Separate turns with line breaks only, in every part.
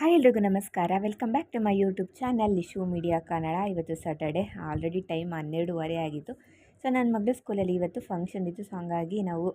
Hi ಎಲ್ರಿಗೂ ನಮಸ್ಕಾರ. Welcome back to my YouTube channel Ishu media Kannada ಇವತ್ತು Saturday already time ಹನ್ನೆರಡುವರೆ ಆಗಿತ್ತು so ನನ್ನ ಮಗಳು ಸ್ಕೂಲಲ್ಲಿ ಇವತ್ತು ಫಂಕ್ಷನ್ ಇತ್ತು. ಸೊ ಹಂಗಾಗಿ ನಾವು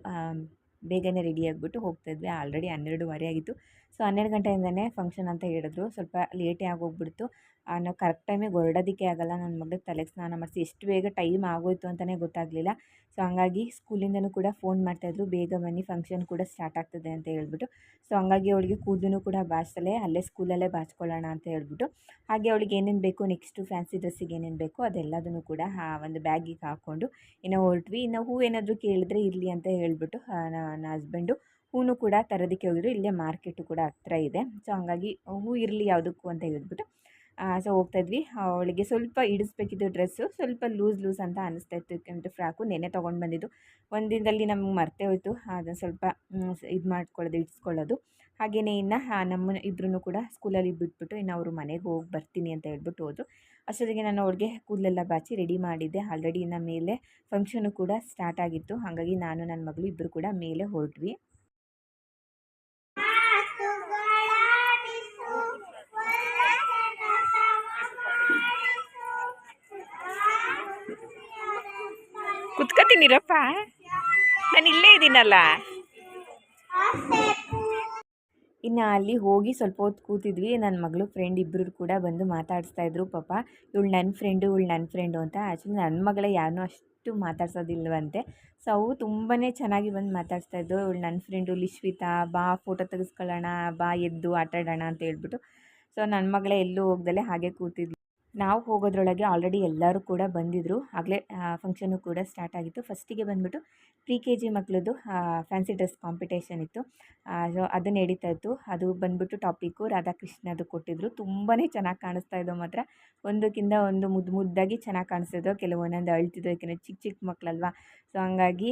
ಬೇಗನೆ ರೆಡಿ ಆಗಿಬಿಟ್ಟು ಹೋಗ್ತಾಯಿದ್ವಿ ಆಲ್ರೆಡಿ ಹನ್ನೆರಡುವರೆ ಆಗಿತ್ತು. ಸೊ ಹನ್ನೆರಡು ಗಂಟೆಯಿಂದನೇ ಫಂಕ್ಷನ್ ಅಂತ ಹೇಳಿದ್ರು. ಸ್ವಲ್ಪ ಲೇಟೇ ಆಗೋಗ್ಬಿಡ್ತು ನಾವು ಕರೆಕ್ಟ್ ಟೈಮಿಗೆ ಹೊರಡೋದಕ್ಕೆ ಆಗಲ್ಲ. ನನ್ನ ಮಗಳಿಗೆ ತಲೆಗೆ ಸ್ನಾನ ಮಾಡಿಸಿ ಎಷ್ಟು ಬೇಗ ಟೈಮ್ ಆಗೋಯ್ತು ಅಂತಲೇ ಗೊತ್ತಾಗಲಿಲ್ಲ. ಸೊ, ಹಂಗಾಗಿ ಸ್ಕೂಲಿಂದನೂ ಕೂಡ ಫೋನ್ ಮಾಡ್ತಾಯಿದ್ರು ಬೇಗ ಬನ್ನಿ, ಫಂಕ್ಷನ್ ಕೂಡ ಸ್ಟಾರ್ಟ್ ಆಗ್ತದೆ ಅಂತ ಹೇಳ್ಬಿಟ್ಟು. ಸೊ, ಹಂಗಾಗಿ ಅವಳಿಗೆ ಕೂದಲು ಕೂಡ ಬಾಚಲೇ ಅಲ್ಲೇ ಸ್ಕೂಲಲ್ಲೇ ಬಾಚ್ಕೊಳ್ಳೋಣ ಅಂತ ಹೇಳ್ಬಿಟ್ಟು. ಹಾಗೆ ಅವಳಿಗೆ ಏನೇನು ಬೇಕು, ನೆಕ್ಸ್ಟು ಫ್ಯಾನ್ಸಿ ಡ್ರೆಸ್ಸಿಗೆ ಏನೇನು ಬೇಕು, ಅದೆಲ್ಲದನ್ನು ಕೂಡ ಒಂದು ಬ್ಯಾಗಿಗೆ ಹಾಕ್ಕೊಂಡು, ಇನ್ನು ಹೊರಟ್ವಿ. ಇನ್ನು ಹೂ ಏನಾದರೂ ಕೇಳಿದ್ರೆ ಇರಲಿ ಅಂತ ಹೇಳ್ಬಿಟ್ಟು ನನ್ನ ಹಸ್ಬೆಂಡು ಹೂನು ಕೂಡ ತರೋದಕ್ಕೆ ಹೋಗಿದ್ರು. ಇಲ್ಲೇ ಮಾರ್ಕೆಟು ಕೂಡ ಹತ್ರ ಇದೆ. ಸೊ, ಹಂಗಾಗಿ ಹೂ ಇರಲಿ ಯಾವುದಕ್ಕೂ ಅಂತ ಹೇಳ್ಬಿಟ್ಟು ಸೊ ಹೋಗ್ತಾಯಿದ್ವಿ ಅವಳಿಗೆ ಸ್ವಲ್ಪ ಹಿಡಿಸ್ಬೇಕಿತ್ತು ಡ್ರೆಸ್ಸು ಸ್ವಲ್ಪ ಲೂಸ್ ಲೂಸ್ ಅಂತ ಅನಿಸ್ತಾ ಇತ್ತು ಯಾಕಂದರೆ ಫ್ರಾಕು ನೆನೆ ತೊಗೊಂಡು ಬಂದಿದ್ದು. ಒಂದು ದಿನದಲ್ಲಿ ನಮ್ಗೆ ಮರ್ತೇ ಹೋಯ್ತು. ಅದನ್ನು ಸ್ವಲ್ಪ ಇದು ಮಾಡ್ಕೊಳ್ಳೋದು ಇಡಿಸ್ಕೊಳ್ಳೋದು. ಹಾಗೆಯೇ ಇನ್ನು ನಮ್ಮ ಇಬ್ಬರೂ ಕೂಡ ಸ್ಕೂಲಲ್ಲಿ ಬಿಟ್ಬಿಟ್ಟು ಇನ್ನು ಅವರು ಮನೆಗೆ ಹೋಗಿ ಬರ್ತೀನಿ ಅಂತ ಹೇಳ್ಬಿಟ್ಟು ಹೋದ್ರು. ಅಷ್ಟೊತ್ತಿಗೆ ನಾನು ಅವಳಿಗೆ ಕೂದಲೆಲ್ಲ ಬಾಚಿ ರೆಡಿ ಮಾಡಿದ್ದೆ. ಆಲ್ರೆಡಿ ಇನ್ನು ಮೇಲೆ ಫಂಕ್ಷನು ಕೂಡ ಸ್ಟಾರ್ಟ್ ಆಗಿತ್ತು. ಹಾಗಾಗಿ ನಾನು ನನ್ನ ಮಗಳು ಇಬ್ಬರು ಕೂಡ ಮೇಲೆ ಹೊರಟ್ವಿ. ಕುತ್ಕೋತೀನಿರಪ್ಪ ನಾನು ಇಲ್ಲೇ ಇದ್ದೀನಲ್ಲ. ಇನ್ನು ಅಲ್ಲಿ ಹೋಗಿ ಸ್ವಲ್ಪ ಹೊತ್ತು ಕೂತಿದ್ವಿ. ನನ್ನ ಮಗಳು ಫ್ರೆಂಡ್ ಇಬ್ಬರು ಕೂಡ ಬಂದು ಮಾತಾಡಿಸ್ತಾ ಇದ್ರು. ಪಾಪ, ಇವಳು ನನ್ನ ಫ್ರೆಂಡು ಇವಳು ನನ್ನ ಫ್ರೆಂಡು ಅಂತ. ಆ್ಯಕ್ಚುಲಿ ನನ್ನ ಮಗಳೇ ಯಾರನ್ನೂ ಅಷ್ಟು ಮಾತಾಡ್ಸೋದಿಲ್ವಂತೆ. ಸೊ ಅವು ತುಂಬಾ ಚೆನ್ನಾಗಿ ಬಂದು ಮಾತಾಡಿಸ್ತಾ ಇದ್ದು ಇವಳು ನನ್ನ ಫ್ರೆಂಡು ಲಿಶ್ವಿತಾ ಬಾ ಫೋಟೋ ತೆಗೆಸ್ಕೊಳ್ಳೋಣ, ಬಾ, ಎದ್ದು ಆಟಾಡೋಣ ಅಂತ ಹೇಳ್ಬಿಟ್ಟು. ಸೊ ನನ್ನ ಮಗಳೇ ಎಲ್ಲೂ ಹೋಗ್ದಲೆ ಹಾಗೆ ಕೂತಿದ್ಲು. ನಾವು ಹೋಗೋದ್ರೊಳಗೆ ಆಲ್ರೆಡಿ ಎಲ್ಲರೂ ಕೂಡ ಬಂದಿದ್ದರು ಆಗಲೇ ಫಂಕ್ಷನು ಕೂಡ ಸ್ಟಾರ್ಟ್ ಆಗಿತ್ತು. ಫಸ್ಟಿಗೆ ಬಂದುಬಿಟ್ಟು ಪ್ರಿ ಕೆ ಜಿ ಮಕ್ಕಳದ್ದು ಫ್ಯಾನ್ಸಿ ಡ್ರೆಸ್ ಕಾಂಪಿಟೇಷನ್ ಇತ್ತು. ಸೊ ಅದು ನಡೀತಾ ಇತ್ತು. ಅದು ಬಂದುಬಿಟ್ಟು ಟಾಪಿಕ್ಕು ರಾಧಾಕೃಷ್ಣದು ಕೊಟ್ಟಿದ್ದರು ತುಂಬಾ ಚೆನ್ನಾಗಿ ಕಾಣಿಸ್ತಾ ಇದ್ದೋ ಮಾತ್ರ. ಒಂದಕ್ಕಿಂತ ಒಂದು ಮುದ್ದು ಮುದ್ದಾಗಿ ಚೆನ್ನಾಗಿ ಕಾಣಿಸ್ತಿದ್ದವು ಕೆಲವೊಂದೊಂದು ಅಳ್ತಿದ್ದು, ಯಾಕೆಂದರೆ ಚಿಕ್ಕ ಚಿಕ್ಕ ಮಕ್ಕಳಲ್ವ ಸೊ ಹಂಗಾಗಿ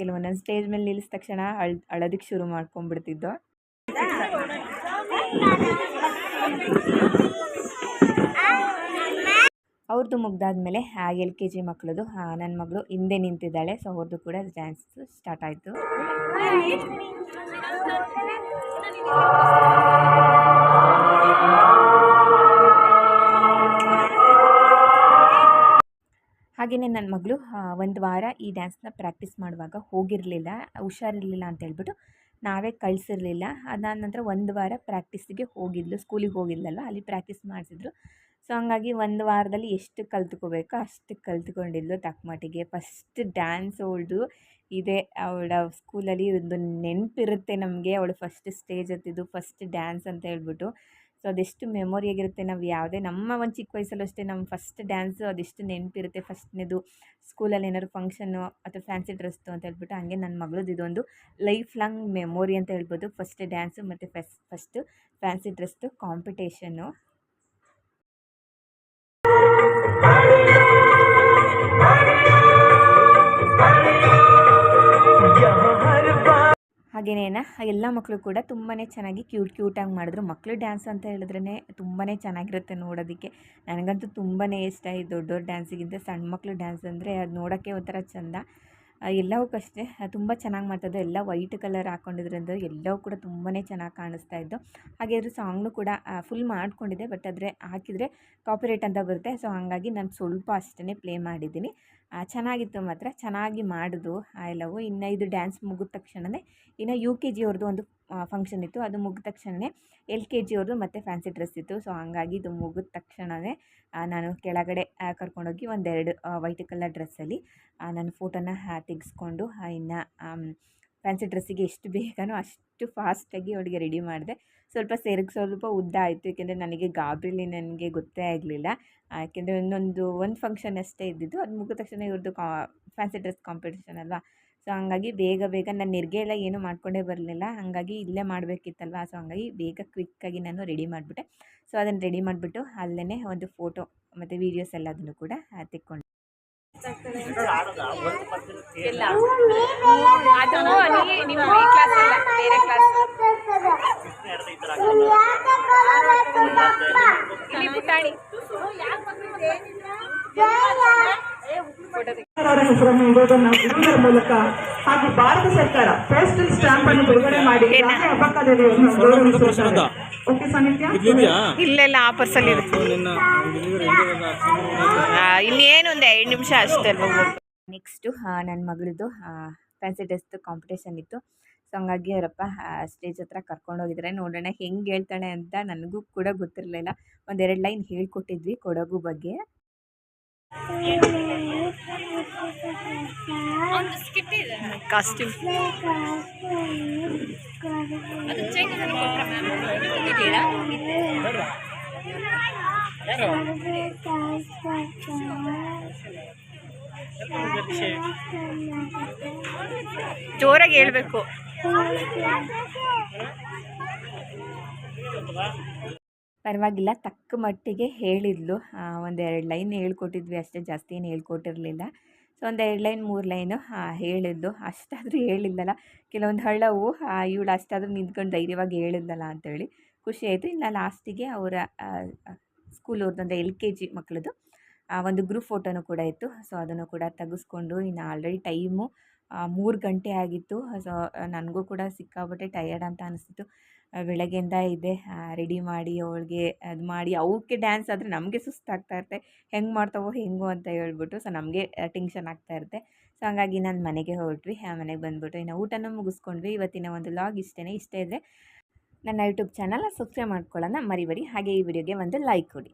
ಕೆಲವೊಂದೊಂದು ಸ್ಟೇಜ್ ಮೇಲೆ ನಿಲ್ಲಿಸಿದ ತಕ್ಷಣ ಅಳ್ ಅಳೋದಕ್ಕೆ ಶುರು ಮಾಡ್ಕೊಂಡ್ಬಿಡ್ತಿದ್ದೋ. ಅವ್ರದ್ದು ಮುಗ್ದಾದ್ಮೇಲೆ ಎಲ್ ಕೆ ಜಿ ಮಕ್ಕಳದು ನನ್ನ ಮಗಳು ಹಿಂದೆ ನಿಂತಿದ್ದಾಳೆ ಸೊ ಅವ್ರದ್ದು ಕೂಡ ಡ್ಯಾನ್ಸ್ ಸ್ಟಾರ್ಟ್ ಆಯಿತು. ಹಾಗೆಯೇ ನನ್ನ ಮಗಳು ಒಂದು ವಾರ ಈ ಡ್ಯಾನ್ಸ್ನ ಪ್ರಾಕ್ಟೀಸ್ ಮಾಡುವಾಗ ಹೋಗಿರಲಿಲ್ಲ, ಹುಷಾರಿರಲಿಲ್ಲ ಅಂತ ಹೇಳ್ಬಿಟ್ಟು ನಾವೇ ಕಳಿಸಿರಲಿಲ್ಲ. ಅದಾದ ನಂತರ ಒಂದು ವಾರ ಪ್ರಾಕ್ಟೀಸಿಗೆ ಹೋಗಿದ್ಲು ಸ್ಕೂಲಿಗೆ ಹೋಗಿದ್ಲಲ್ವ, ಅಲ್ಲಿ ಪ್ರಾಕ್ಟೀಸ್ ಮಾಡಿಸಿದ್ರು. ಸೊ ಹಂಗಾಗಿ ಒಂದು ವಾರದಲ್ಲಿ ಎಷ್ಟು ಕಲ್ತ್ಕೋಬೇಕೋ ಅಷ್ಟು ಕಲ್ತ್ಕೊಂಡಿದ್ಲು ತಕ್ಕಮಟ್ಟಿಗೆ. ಫಸ್ಟ್ ಡ್ಯಾನ್ಸ್ ಅವಳದು ಇದೆ. ಅವಳ ಸ್ಕೂಲಲ್ಲಿ ಒಂದು ನೆನಪಿರುತ್ತೆ ನಮಗೆ. ಅವಳು ಫಸ್ಟ್ ಸ್ಟೇಜ್ ಹತ್ತಿದ್ದು ಫಸ್ಟ್ ಡ್ಯಾನ್ಸ್ ಅಂತ ಹೇಳ್ಬಿಟ್ಟು. ಸೊ, ಅದೆಷ್ಟು ಮೆಮೊರಿ ಆಗಿರುತ್ತೆ ನಾವು ಯಾವುದೇ ನಮ್ಮ ಒಂದು ಚಿಕ್ಕ ವಯಸ್ಸಲ್ಲೂ ಅಷ್ಟೇ ನಮ್ಮ ಫಸ್ಟ್ ಡ್ಯಾನ್ಸು ಅದೆಷ್ಟು ನೆನಪಿರುತ್ತೆ. ಫಸ್ಟ್ನೇದು ಸ್ಕೂಲಲ್ಲಿ ಏನಾದ್ರು ಫಂಕ್ಷನ್ನು ಅಥವಾ ಫ್ಯಾನ್ಸಿ ಡ್ರೆಸ್ದು ಅಂತ ಹೇಳ್ಬಿಟ್ಟು ಹಂಗೆ ನನ್ನ ಮಗಳದ್ದು ಇದೊಂದು ಲೈಫ್ ಲಾಂಗ್ ಮೆಮೊರಿ ಅಂತ ಹೇಳ್ಬೋದು. ಫಸ್ಟ್ ಡ್ಯಾನ್ಸು ಮತ್ತು ಫಸ್ಟ್ ಫಸ್ಟು ಫ್ಯಾನ್ಸಿ ಡ್ರೆಸ್ದು ಕಾಂಪಿಟೇಷನ್ನು. ಹಾಗೆಯೇ ಎಲ್ಲ ಮಕ್ಕಳು ಕೂಡ ತುಂಬಾ ಚೆನ್ನಾಗಿ ಕ್ಯೂಟ್ ಕ್ಯೂಟಾಗಿ ಮಾಡಿದ್ರು. ಮಕ್ಕಳು ಡ್ಯಾನ್ಸ್ ಅಂತ ಹೇಳಿದ್ರೇ ತುಂಬಾ ಚೆನ್ನಾಗಿರುತ್ತೆ ನೋಡೋದಕ್ಕೆ. ನನಗಂತೂ ತುಂಬಾ ಇಷ್ಟ ಈ ದೊಡ್ಡವ್ರ ಡ್ಯಾನ್ಸಿಗಿಂತ ಸಣ್ಣ ಮಕ್ಕಳು ಡ್ಯಾನ್ಸ್ ಅಂದರೆ ಅದು ನೋಡೋಕ್ಕೆ ಒಂಥರ ಚೆಂದ. ಆ, ಎಲ್ಲವಕ್ಕೂ ಅಷ್ಟೇ ತುಂಬ ಚೆನ್ನಾಗಿ ಮಾಡ್ತಾಯಿದ್ದು ಎಲ್ಲ ವೈಟ್ ಕಲರ್ ಹಾಕ್ಕೊಂಡಿದ್ರಿಂದ ಎಲ್ಲವೂ ಕೂಡ ತುಂಬಾ ಚೆನ್ನಾಗಿ ಕಾಣಿಸ್ತಾ ಇದ್ದು ಹಾಗೆ ಅದ್ರ ಸಾಂಗ್ನು ಕೂಡ ಫುಲ್ ಮಾಡ್ಕೊಂಡಿದ್ದೆ ಬಟ್ ಆದರೆ ಹಾಕಿದರೆ ಕಾಪಿರೇಟ್ ಅಂತ ಬರುತ್ತೆ. ಸೊ ಹಾಗಾಗಿ ನಾನು ಸ್ವಲ್ಪ ಅಷ್ಟೇ ಪ್ಲೇ ಮಾಡಿದ್ದೀನಿ. ಚೆನ್ನಾಗಿತ್ತು ಮಾತ್ರ. ಚೆನ್ನಾಗಿ ಮಾಡಿದ್ರು ಎಲ್ಲವೂ. ಇನ್ನು ಇದು ಡ್ಯಾನ್ಸ್ ಮುಗಿದ ತಕ್ಷಣವೇ ಇನ್ನು ಯು ಕೆ ಜಿಯವ್ರದ್ದು ಒಂದು ಫಂಕ್ಷನ್ ಇತ್ತು. ಅದು ಮುಗಿದ ತಕ್ಷಣವೇ ಎಲ್ ಕೆ ಜಿ ಅವ್ರದ್ದು ಮತ್ತು ಫ್ಯಾನ್ಸಿ ಡ್ರೆಸ್ ಇತ್ತು. ಸೊ ಹಂಗಾಗಿ ಇದು ಮುಗಿದ ತಕ್ಷಣವೇ ನಾನು ಕೆಳಗಡೆ ಕರ್ಕೊಂಡೋಗಿ ಒಂದೆರಡು ವೈಟ್ ಕಲರ್ ಡ್ರೆಸ್ಸಲ್ಲಿ ನಾನು ಫೋಟೋನ ತೆಗೆಸ್ಕೊಂಡು ಇನ್ನು ಫ್ಯಾನ್ಸಿ ಡ್ರೆಸ್ಸಿಗೆ ಎಷ್ಟು ಬೇಕನೋ ಅಷ್ಟು ಫಾಸ್ಟಾಗಿ ಅವಳಿಗೆ ರೆಡಿ ಮಾಡಿದೆ. ಸ್ವಲ್ಪ ಸೇರಿಗೆ ಸ್ವಲ್ಪ ಉದ್ದ ಆಯಿತು. ಏಕೆಂದರೆ ನನಗೆ ಗಾಬ್ರಿಲಿ ನನಗೆ ಗೊತ್ತೇ ಆಗಲಿಲ್ಲ. ಯಾಕೆಂದರೆ ಇನ್ನೊಂದು, ಒಂದು ಫಂಕ್ಷನ್ ಅಷ್ಟೇ ಇದ್ದಿದ್ದು. ಅದು ಮುಗಿದ ತಕ್ಷಣ ಇವ್ರದ್ದು ಕಾ ಫ್ಯಾನ್ಸಿ ಡ್ರೆಸ್ ಕಾಂಪಿಟೇಷನ್ ಅಲ್ವಾ? ಸೊ ಹಂಗಾಗಿ ಬೇಗ ಬೇಗ ನಾನು ನೆರಿಗೆ ಎಲ್ಲ ಏನೂ ಮಾಡ್ಕೊಂಡೇ ಬರಲಿಲ್ಲ. ಹಾಗಾಗಿ ಇಲ್ಲೇ ಮಾಡಬೇಕಿತ್ತಲ್ವ? ಸೊ ಹಂಗಾಗಿ ಬೇಗ ಕ್ವಿಕ್ಕಾಗಿ ನಾನು ರೆಡಿ ಮಾಡಿಬಿಟ್ಟೆ. ಸೊ ಅದನ್ನು ರೆಡಿ ಮಾಡಿಬಿಟ್ಟು ಅಲ್ಲೇ ಒಂದು ಫೋಟೋ ಮತ್ತು ವೀಡಿಯೋಸ್ ಎಲ್ಲದನ್ನು ಕೂಡ ತೆಕ್ಕೊಂಡು.
ಬೇರೆ ಕ್ಲಾಸ್ ಇಲ್ಲಿ ಪುಟಾಣಿ ಫೋಟೋ ತೆಗಿ
ಅವರ ಹೆಸರನ್ನು ಇಡುವುದನ್ನು ಇಡುವುದರ ಮೂಲಕ ಹಾಗೂ ಭಾರತ ಸರ್ಕಾರ ಪೋಸ್ಟಲ್ ಸ್ಟಾಂಪ್ ಅನ್ನು ಬಿಡುಗಡೆ ಮಾಡಿ ರಾಜ್ಯ ಹಬ್ಬಕಾರ್ಯವನ್ನು ಗೌರವಿಸುತ್ತದೆ ಓಕೆ ಸಾನಿಧ್ಯ
ಇಲ್ಲ ಒಂದು ನಿಮಿಷ ಅಷ್ಟೇ ಅಲ್ವಾ?
ನೆಕ್ಸ್ಟು ನನ್ನ ಮಗಳದು ಫ್ಯಾನ್ಸಿ ಡ್ರೆಸ್ ಕಾಂಪಿಟೇಷನ್ ಇತ್ತು. ಸೊ ಹಂಗಾಗಿ ಅವರಪ್ಪ ಸ್ಟೇಜ್ ಹತ್ರ ಕರ್ಕೊಂಡೋಗಿದ್ದಾರೆ ನೋಡೋಣ ಹೆಂಗೆ ಹೇಳ್ತಾಳೆ ಅಂತ ನನಗೂ ಕೂಡ ಗೊತ್ತಿರಲಿಲ್ಲ. ಒಂದೆರಡು ಲೈನ್ ಹೇಳ್ಕೊಟ್ಟಿದ್ವಿ ಕೊಡಗು ಬಗ್ಗೆ.
ಕಾಸ್ಟ್ಯೂಮ್ ಜೋರಾಗಿ ಹೇಳ್ಬೇಕು
ಪರವಾಗಿಲ್ಲ, ತಕ್ಕ ಮಟ್ಟಿಗೆ ಹೇಳಿದ್ಲು. ಒಂದೆರಡು ಲೈನ್ ಹೇಳ್ಕೊಟ್ಟಿದ್ವಿ ಅಷ್ಟೇ, ಜಾಸ್ತಿ ಏನು ಹೇಳ್ಕೊಟ್ಟಿರಲಿಲ್ಲ. ಸೊ, ಒಂದೆರಡು ಲೈನ್, ಮೂರು ಲೈನು ಹೇಳಿದ್ಲು. ಅಷ್ಟಾದರೂ ಹೇಳಿದ್ಲಲ್ಲ ಕೆಲವೊಂದು ಹಳ್ಳವು ಇವಳು ಅಷ್ಟಾದರೂ ನಿಂತ್ಕೊಂಡು ಧೈರ್ಯವಾಗಿ ಹೇಳಿದ್ಲಲ್ಲ ಅಂತೇಳಿ ಖುಷಿ ಆಯಿತು. ಇನ್ನು ಲಾಸ್ಟಿಗೆ ಅವರ ಸ್ಕೂಲ್ ಅವ್ರದ್ದು ಅಂದರೆ ಎಲ್ ಕೆ ಜಿ ಮಕ್ಕಳದು ಒಂದು ಗ್ರೂಪ್ ಫೋಟೋನು ಕೂಡ ಇತ್ತು. ಸೊ, ಅದನ್ನು ಕೂಡ ತೆಗೆಸ್ಕೊಂಡು ಇನ್ನು ಆಲ್ರೆಡಿ ಟೈಮು ಮೂರು ಗಂಟೆ ಆಗಿತ್ತು. ಸೊ ನನಗೂ ಕೂಡ ಸಿಕ್ಕಾಪಟ್ಟೆ ಟಯರ್ಡ್ ಅಂತ ಅನಿಸ್ತಿತ್ತು. ಬೆಳಗ್ಗೆಯಿಂದ ಇದೆ. ರೆಡಿ ಮಾಡಿ ಅವಳಿಗೆ ಅದು ಮಾಡಿ ಅವಕ್ಕೆ ಡ್ಯಾನ್ಸ್ ಆದರೆ ನಮಗೆ ಸುಸ್ತಾಗ್ತಾ ಇರುತ್ತೆ. ಹೆಂಗೆ ಮಾಡ್ತಾವೋ ಹೆಂಗೋ ಅಂತ ಹೇಳ್ಬಿಟ್ಟು, ಸೊ, ನಮಗೆ ಟೆನ್ಷನ್ ಆಗ್ತಾ ಇರುತ್ತೆ. ಸೊ, ಹಂಗಾಗಿ ನಾನು ಮನೆಗೆ ಹೊರಟ್ವಿ. ಮನೆಗೆ ಬಂದುಬಿಟ್ಟು ಇನ್ನು ಊಟನೂ ಮುಗಿಸ್ಕೊಂಡ್ವಿ. ಇವತ್ತಿನ ಒಂದು ಲಾಗ್ ಇಷ್ಟೇ ಇಷ್ಟ ಇದ್ದರೆ ನನ್ನ ಯೂಟ್ಯೂಬ್ ಚಾನಲ್ ಸಬ್ಸ್ಕ್ರೈಬ್ ಮಾಡ್ಕೊಳ್ಳೋಣ ಮರಿಬೇಡಿ. ಹಾಗೆ ಈ ವಿಡಿಯೋಗೆ ಒಂದು ಲೈಕ್ ಕೊಡಿ.